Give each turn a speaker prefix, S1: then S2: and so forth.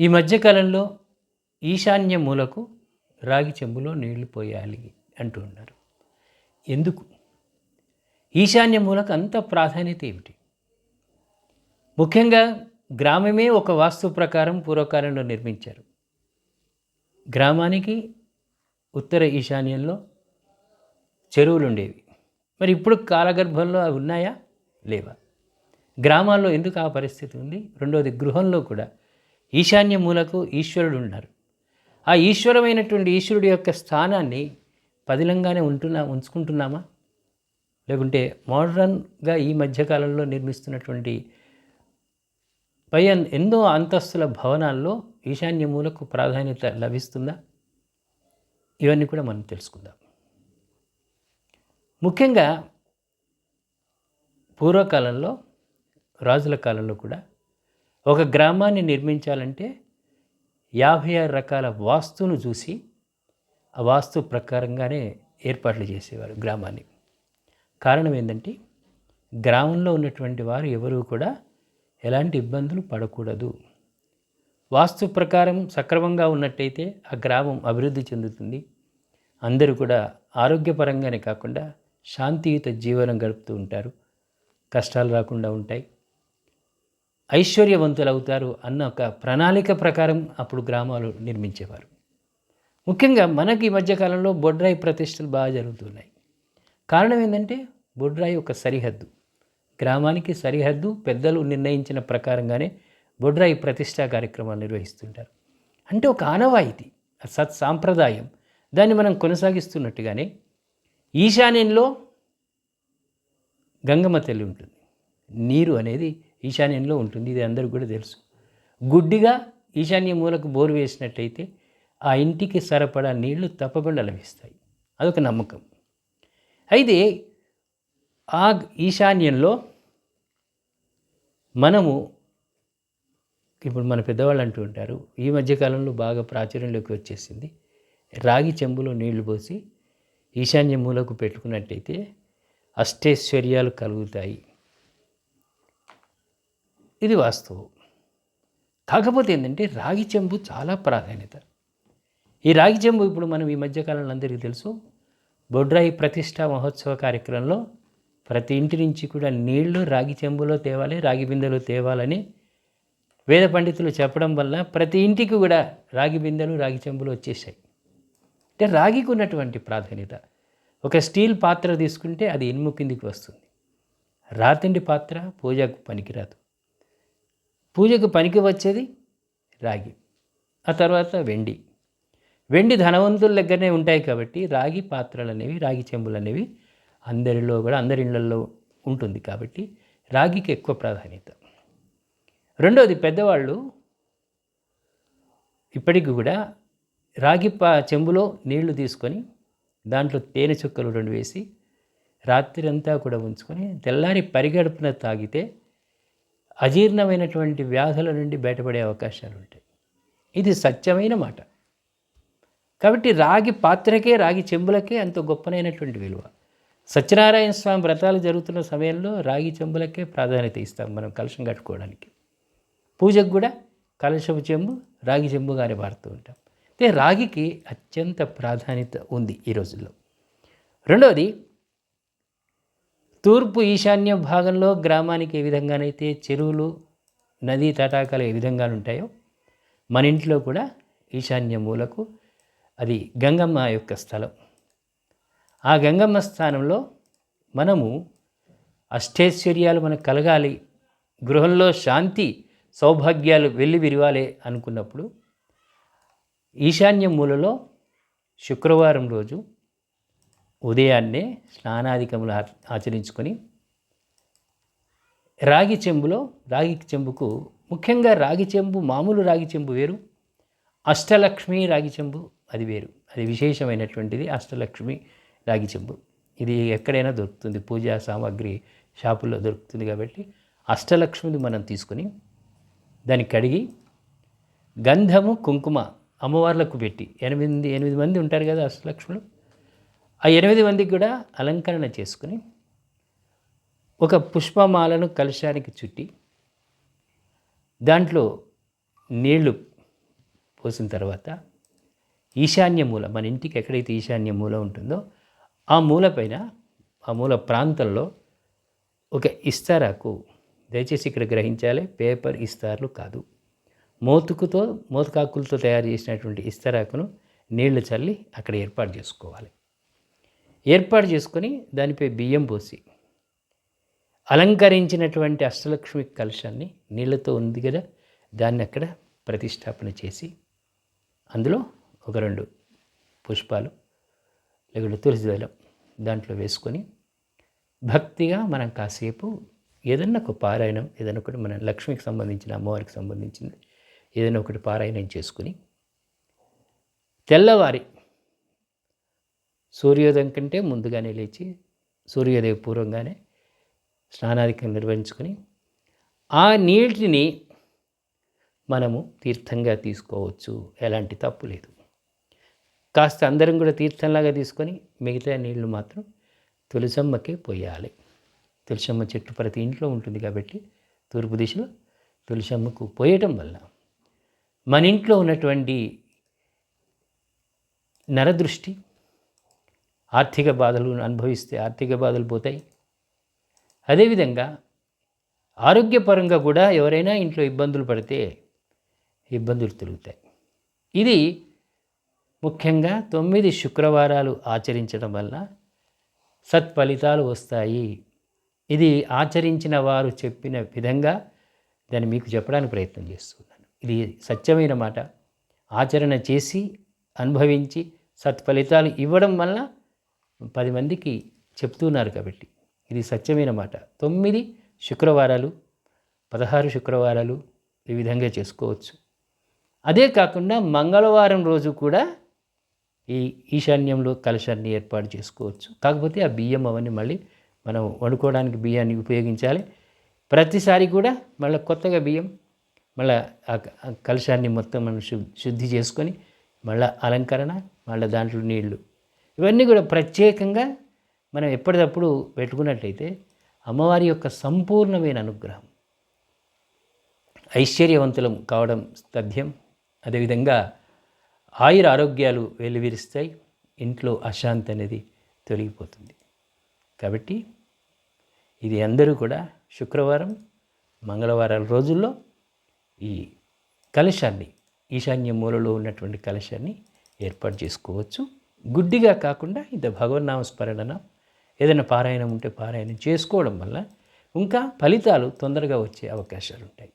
S1: ఈ మధ్యకాలంలో ఈశాన్య మూలకు రాగి చెంబులో నీళ్ళు పోయాలి అంటూ ఉన్నారు. ఎందుకు? ఈశాన్య మూలకు అంత ప్రాధాన్యత ఏమిటి? ముఖ్యంగా గ్రామమే ఒక వాస్తు ప్రకారం పూర్వకాలంలో నిర్మించారు. గ్రామానికి ఉత్తర ఈశాన్యంలో చెరువులు ఉండేవి మరి ఇప్పుడు కాలగర్భంలో అవి ఉన్నాయా? లేవా? గ్రామాల్లో ఎందుకు ఆ పరిస్థితి ఉంది? రెండవది గృహంలో కూడా ఈశాన్య మూలకు ఈశ్వరుడు ఉన్నారు ఆ ఈశ్వరమైనటువంటి ఈశ్వరుడి యొక్క స్థానాన్ని పదిలంగానే ఉంటున్నా ఉంచుకుంటున్నామా? లేకుంటే మోడర్న్గా ఈ మధ్యకాలంలో నిర్మిస్తున్నటువంటి పై ఎన్నో అంతస్తుల భవనాల్లో ఈశాన్య మూలకు ప్రాధాన్యత లభిస్తుందా? ఇవన్నీ కూడా మనం తెలుసుకుందాం. ముఖ్యంగా పూర్వకాలంలో రాజుల కాలంలో కూడా ఒక గ్రామాన్ని నిర్మించాలంటే యాభై ఆరు రకాల వాస్తును చూసి ఆ వాస్తు ప్రకారంగానే ఏర్పాట్లు చేసేవారు గ్రామాన్ని. కారణం ఏంటంటే గ్రామంలో ఉన్నటువంటి వారు ఎవరు కూడా ఎలాంటి ఇబ్బందులు పడకూడదు. వాస్తు ప్రకారం సక్రమంగా ఉన్నట్టయితే ఆ గ్రామం అభివృద్ధి చెందుతుంది. అందరూ కూడా ఆరోగ్యపరంగానే కాకుండా శాంతియుత జీవనం గడుపుతూ ఉంటారు. కష్టాలు రాకుండా ఉంటాయి. ఐశ్వర్యవంతులు అవుతారు అన్న ఒక ప్రణాళిక ప్రకారం అప్పుడు గ్రామాలు నిర్మించేవారు. ముఖ్యంగా మనకి ఈ మధ్యకాలంలో బొడ్రాయి ప్రతిష్టలు బాగా జరుగుతున్నాయి. కారణం ఏంటంటే బొడ్రాయి ఒక సరిహద్దు. గ్రామానికి సరిహద్దు పెద్దలు నిర్ణయించిన ప్రకారంగానే బొడ్రాయి ప్రతిష్టా కార్యక్రమాలు నిర్వహిస్తుంటారు. అంటే ఒక ఆనవాయితీ సత్ సాంప్రదాయం దాన్ని మనం కొనసాగిస్తున్నట్టుగానే ఈశాన్యంలో గంగమ్మ తల్లి ఉంటుంది. నీరు అనేది ఈశాన్యంలో ఉంటుంది ఇది అందరికీ కూడా తెలుసు. గుడ్డిగా ఈశాన్య మూలకు బోరు వేసినట్టయితే ఆ ఇంటికి సరిపడా నీళ్ళు తప్పకుండా లభిస్తాయి. అదొక నమ్మకం. అయితే ఆ ఈశాన్యంలో మనము ఇప్పుడు మన పెద్దవాళ్ళు అంటూ ఉంటారు ఈ మధ్యకాలంలో బాగా ప్రాచుర్యంలోకి వచ్చేసింది. రాగి చెంబులో నీళ్ళు పోసి ఈశాన్య మూలకు పెట్టుకున్నట్టయితే అష్టైశ్వర్యాలు కలుగుతాయి. ఇది వాస్తవం. కాకపోతే ఏంటంటే రాగి చెంబు చాలా ప్రాధాన్యత. ఈ రాగి చెంబు ఇప్పుడు మనం ఈ మధ్యకాలంలో అందరికీ తెలుసు. బొడ్రాయి ప్రతిష్టా మహోత్సవ కార్యక్రమంలో ప్రతి ఇంటి నుంచి కూడా నీళ్ళు రాగి చెంబులో తేవాలి రాగి బిందెలో తేవాలని వేద పండితులు చెప్పడం వల్ల ప్రతి ఇంటికి కూడా రాగి బిందెలు రాగి చెంబులు వచ్చేసాయి అంటే రాగికి ఉన్నటువంటి ప్రాధాన్యత. ఒక స్టీల్ పాత్ర తీసుకుంటే అది ఇనుము కిందికి వస్తుంది. రాతిండి పాత్ర పూజకు పనికిరాదు. పూజకు పనికి వచ్చేది రాగి ఆ తర్వాత వెండి. వెండి ధనవంతుల దగ్గరనే ఉంటాయి కాబట్టి రాగి పాత్రలు అనేవి రాగి చెంబులు అనేవి అందరిలో కూడా అందరి ఇళ్ళలో ఉంటుంది కాబట్టి రాగికి ఎక్కువ ప్రాధాన్యత. రెండవది పెద్దవాళ్ళు ఇప్పటికి కూడా రాగి పా చెంబులో నీళ్ళు తీసుకొని దాంట్లో తేనె చుక్కలు రెండు వేసి రాత్రి అంతా కూడా ఉంచుకొని తెల్లారి పరిగడుపున తాగితే అజీర్ణమైనటువంటి వ్యాధుల నుండి బయటపడే అవకాశాలు ఉంటాయి. ఇది సత్యమైన మాట. కాబట్టి రాగి పాత్రకే రాగి చెంబులకే అంత గొప్పనైనటువంటి విలువ. సత్యనారాయణ స్వామి వ్రతాలు జరుగుతున్న సమయంలో రాగి చెంబులకే ప్రాధాన్యత ఇస్తాం మనం కలుషం కట్టుకోవడానికి. పూజకు కూడా కలశపు చెంబు రాగి చెంబుగానే వాడుతూ ఉంటాం. అయితే రాగికి అత్యంత ప్రాధాన్యత ఉంది ఈ రోజుల్లో. రెండవది తూర్పు ఈశాన్య భాగంలో గ్రామానికి ఏ విధంగానైతే చెరువులు నదీ తటాకాలు ఏ విధంగా ఉంటాయో మన ఇంట్లో కూడా ఈశాన్య మూలకు అది గంగమ్మ యొక్క స్థలం. ఆ గంగమ్మ స్థానంలో మనము అష్టైశ్వర్యాలు మనకు కలగాలి గృహంలో శాంతి సౌభాగ్యాలు వెళ్ళి విరివాలి అనుకున్నప్పుడు ఈశాన్య మూలలో శుక్రవారం రోజు ఉదయాన్నే స్నానాధికములు ఆచరించుకొని రాగి చెంబులో రాగి చెంబుకు ముఖ్యంగా రాగి చెంబు మామూలు రాగి చెంబు వేరు అష్టలక్ష్మి రాగి చెంబు అది వేరు. అది విశేషమైనటువంటిది అష్టలక్ష్మి రాగి చెంబు. ఇది ఎక్కడైనా దొరుకుతుంది పూజా సామాగ్రి షాపుల్లో దొరుకుతుంది కాబట్టి అష్టలక్ష్మిని మనం తీసుకొని దాన్ని కడిగి గంధము కుంకుమ అమ్మవార్లకు పెట్టి ఎనిమిది ఎనిమిది మంది ఉంటారు కదా అష్టలక్ష్ములు ఆ ఎనిమిది మందికి కూడా అలంకరణ చేసుకుని ఒక పుష్పమాలను కలశానికి చుట్టి దాంట్లో నీళ్ళు పోసిన తర్వాత ఈశాన్య మూల మన ఇంటికి ఎక్కడైతే ఈశాన్య మూల ఉంటుందో ఆ మూల పైన ఆ మూల ప్రాంతంలో ఒక ఇస్తారాకు దయచేసి ఇక్కడ గ్రహించాలి. పేపర్ ఇస్తార్లు కాదు. మోతుకుతో మోతుకాకులతో తయారు చేసినటువంటి ఇస్తారాకును నీళ్ళు చల్లి అక్కడ ఏర్పాటు చేసుకోవాలి. ఏర్పాటు చేసుకొని దానిపై బియ్యం పోసి అలంకరించినటువంటి అష్టలక్ష్మి కలశాన్ని నీళ్ళతో ఉంది కదా దాన్ని అక్కడ ప్రతిష్టాపన చేసి అందులో ఒక రెండు పుష్పాలు లేకుంటే తులసి దళం దాంట్లో వేసుకొని భక్తిగా మనం కాసేపు ఏదన్నా ఒక పారాయణం ఏదైనా ఒకటి మన లక్ష్మికి సంబంధించిన అమ్మవారికి సంబంధించింది ఏదైనా ఒకటి పారాయణం చేసుకుని తెల్లవారి సూర్యోదయం కంటే ముందుగానే లేచి సూర్యోదయ పూర్వంగానే స్నానాధికం నిర్వహించుకొని ఆ నీటిని మనము తీర్థంగా తీసుకోవచ్చు. ఎలాంటి తప్పు లేదు. కాస్త అందరం కూడా తీర్థంలాగా తీసుకొని మిగతా నీళ్ళు మాత్రం తులసమ్మకే పోయాలి. తులసమ్మ చెట్టు ప్రతి ఇంట్లో ఉంటుంది కాబట్టి తూర్పు దిశలో తులసమ్మకు పోయటం వల్ల మన ఇంట్లో ఉన్నటువంటి నరదృష్టి ఆర్థిక బాధలు అనుభవిస్తే ఆర్థిక బాధలు పోతాయి. అదేవిధంగా ఆరోగ్యపరంగా కూడా ఎవరైనా ఇంట్లో ఇబ్బందులు పడితే ఇబ్బందులు తొలుగుతాయి. ఇది ముఖ్యంగా తొమ్మిది శుక్రవారాలు ఆచరించడం వల్ల సత్ఫలితాలు వస్తాయి. ఇది ఆచరించిన వారు చెప్పిన విధంగా దాన్ని మీకు చెప్పడానికి ప్రయత్నం చేస్తున్నాను. ఇది సత్యమైన మాట. ఆచరణ చేసి అనుభవించి సత్ఫలితాలు ఇవ్వడం వల్ల పది మందికి చెప్తున్నారు కాబట్టి ఇది సత్యమైన మాట. తొమ్మిది శుక్రవారాలు పదహారు శుక్రవారాలు ఈ విధంగా చేసుకోవచ్చు. అదే కాకుండా మంగళవారం రోజు కూడా ఈ ఈశాన్యంలో కలశాన్ని ఏర్పాటు చేసుకోవచ్చు. కాకపోతే ఆ బియ్యం అవన్నీ మళ్ళీ మనం వండుకోవడానికి బియ్యాన్ని ఉపయోగించాలి. ప్రతిసారి కూడా మళ్ళీ కొత్తగా బియ్యం మళ్ళీ ఆ కలశాన్ని మొత్తం మనం శుద్ధి చేసుకొని మళ్ళీ అలంకరణ మళ్ళీ దాంట్లో నీళ్ళు ఇవన్నీ కూడా ప్రత్యేకంగా మనం ఎప్పటికప్పుడు పెట్టుకున్నట్లయితే అమ్మవారి యొక్క సంపూర్ణమైన అనుగ్రహం ఐశ్వర్యవంతులం కావడం తథ్యం. అదేవిధంగా ఆయుర ఆరోగ్యాలు వెలువిరుస్తాయి ఇంట్లో అశాంతి అనేది తొలగిపోతుంది. కాబట్టి ఇది అందరూ కూడా శుక్రవారం మంగళవారాల రోజుల్లో ఈ కలశాన్ని ఈశాన్య మూలలో ఉన్నటువంటి కలశాన్ని ఏర్పాటు చేసుకోవచ్చు. గుడ్డిగా కాకుండా ఇంత భగవన్నామ స్మరణ ఏదైనా పారాయణం ఉంటే పారాయణం చేసుకోవడం వల్ల ఇంకా ఫలితాలు తొందరగా వచ్చే అవకాశాలు ఉంటాయి